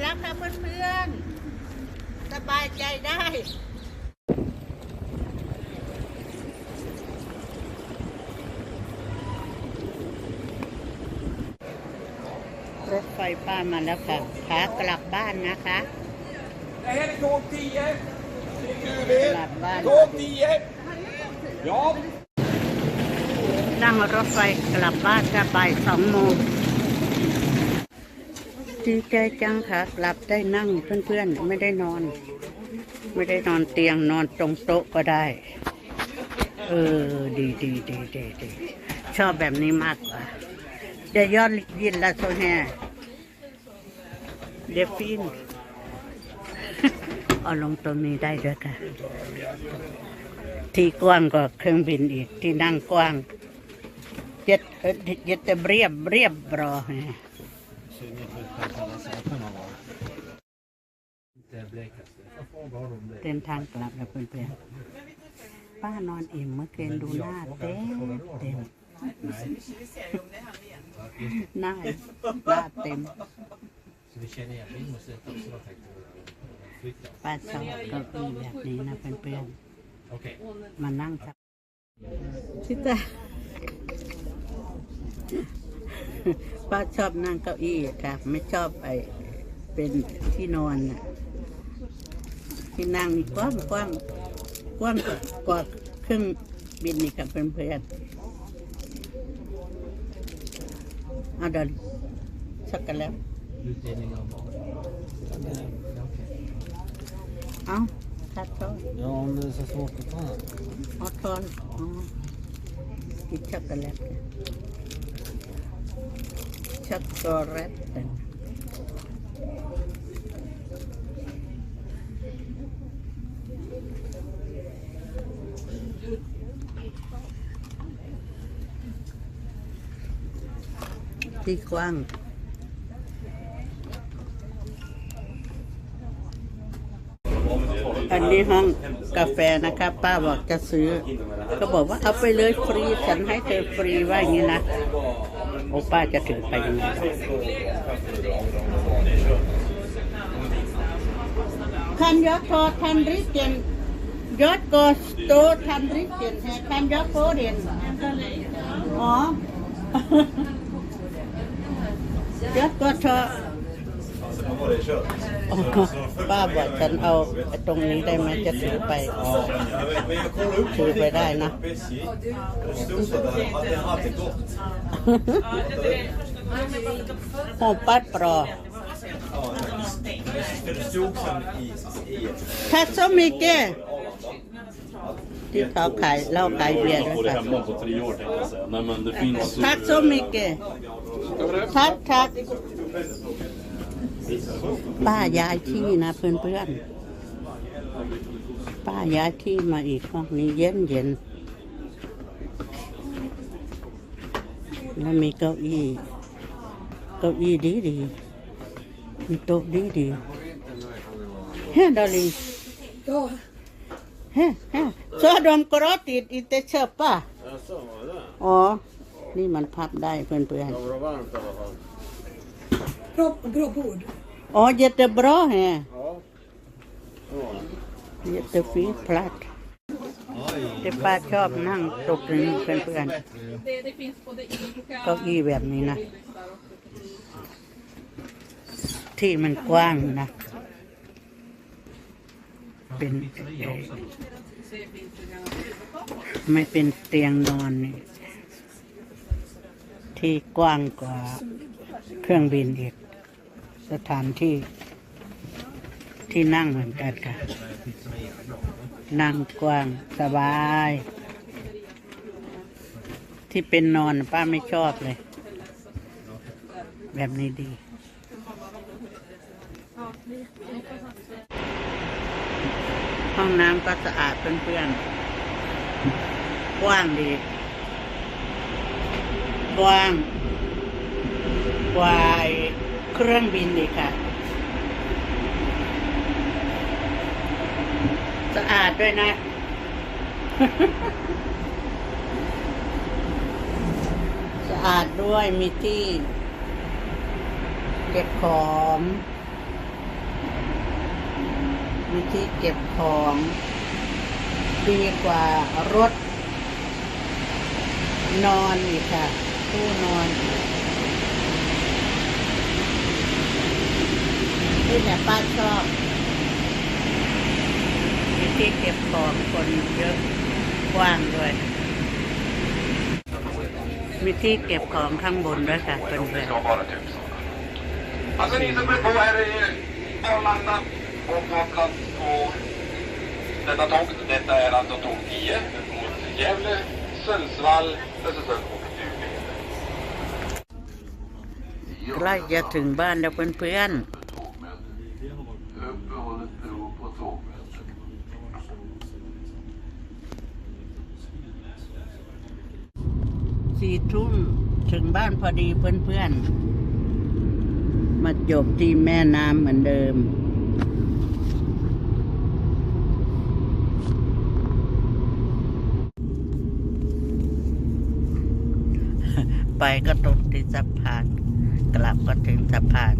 แล้วค่ะเพื่อนๆ สบายใจได้รถไฟป้ามาแล้วค่ะขากลับบ้านนะคะ Det här är tåg 10. Det är Gladbad. kul. Tåg 10. Ja. นั่งรถไฟกลับบ้านจะบ่ายสองโมง ดีใจจังค่ะกลับได้นั่งเพื่อนๆ ไม่ได้นอน ไม่ได้นอนเตียงนอนตรงโต๊ะก็ได้ เออ ดีดีดีดีดีชอบแบบนี้มากกว่าเดี๋ยอดยินละโซแฮเดฟินเอาลงตรงนี้ได้ด้วยค่ะ ที่กว้างกว่าเครื่องบินอีกที่นั่งกว้างเจ็ดเจ็ดแต่เรียบเรียบรอ เดินทางกลับแล้วเพื่อนๆป้านอนอิ่มเมื่อคืนดูหน้าเต็มเต็มหน้าหน้าเต็ม Så vi känner igen, vi måste ta oss något faktor och flytta. ป้าชอบเก้าอี้แบบนี้นะเพื่อน Okej. ๆมานั่งสักชิตา ป้าชอบนั่งเก้าอี้ค่ะ ไม่ชอบไอ้เป็นที่นอนน่ะที่นั่งนี่กว้างกว้างกว้างกว่าเครื่องบินนี่ค่ะเพื่อนๆเอาเดินสักกันแล้ว Utdelning av mat. Okej. เอาทัดทอน Ja, om det är så svårt att ta. เอาทอนอ๋อกินช็อกโกแลตกัน ช็อกโกแลตที่กว้างอันนี้ห้องกาแฟนะครับป้าบอกจะซื้อ ก็บอกว่าเอาไปเลยฟรีฉันให้เธอฟรีว่าอย่างนี้นะ โอป้าจะถึงไปยังไงคันยอดโททันริเกนยอดโกสโตทันริเกนแฮคันยอโคเรียนอ๋อยอดโกโท ป้าบอกฉันเอาไอ้ตรงนี้ได้ไหมจะถือไป Men jag kollar upp ถือไปได้นะ på SJ. Och stod så där, hade jag hade gått. หอมปัดปลอ Ja, för det stod sen i, i ett ทัสมิเกที่เขาขายเหล้าขายเบียร์ด้วย få det ค่ะ hemma på tre ป้าย้ายที่นะเพื่อนเพื่อนๆป้าย้ายที่มาอีกห้องนี้เย็นเย็นแล้วมีเก้าอี้เก้าอี้ดีดีมีโต๊ะดีดีเฮ้ดอลลิงเฮ้เฮ้ชอดมกรอติดอิเตเชปป่ะอ๋อ นี่มันพับได้เพื่อนเพื่อน Bra, bra bord. ๆอ๋อเยตบรอแฮเยตฟีพลัดแต่ป้าชอบนั่งตกนี้เพื่อนเพื่อน Det, det finns både i ๆเก้าอี้แบบนี้นะที่มันกว้างนะ เป็นเอ่อไม่เป็นเตียงนอนนี่ที่กว้างกว่าเครื่องบินอีก สถานที่ที่นั่งเหมือนกันค่ะ นั่งกว้างสบาย ที่เป็นนอนป้าไม่ชอบเลย แบบนี้ดี ห้องน้ำก็สะอาดเพื่อนๆ กว้างดี กว้างกว่าไอ้ เครื่องบินดีค่ะสะอาดด้วยนะสะอาดด้วยมีที่ เก็บของ มีที่เก็บของ ดีกว่ารถ นอนอีกค่ะ ตู้นอน อีกนี่แต่ป้าชอบมีที่เก็บของคนเยอะกว้างด้วย มีที่เก็บของข้างบนด้วยค่ะเพื่อน bara tusen. Alltså ni som är på här i Arlanda och Gotland på detta tåg. Detta är alltså tåg 10 mot Gävle, Sundsvall, Östersund och Umeå. ๆใกล้จะถึงบ้านแล้วเพื่อน Uppehållet beror på tågmötet. ๆ สี่ทุ่มถึงบ้านพอดีเพื่อนๆ มาจบที่แม่น้ำเหมือนเดิม ไปก็ตกที่สะพาน กลับก็ถึงสะพาน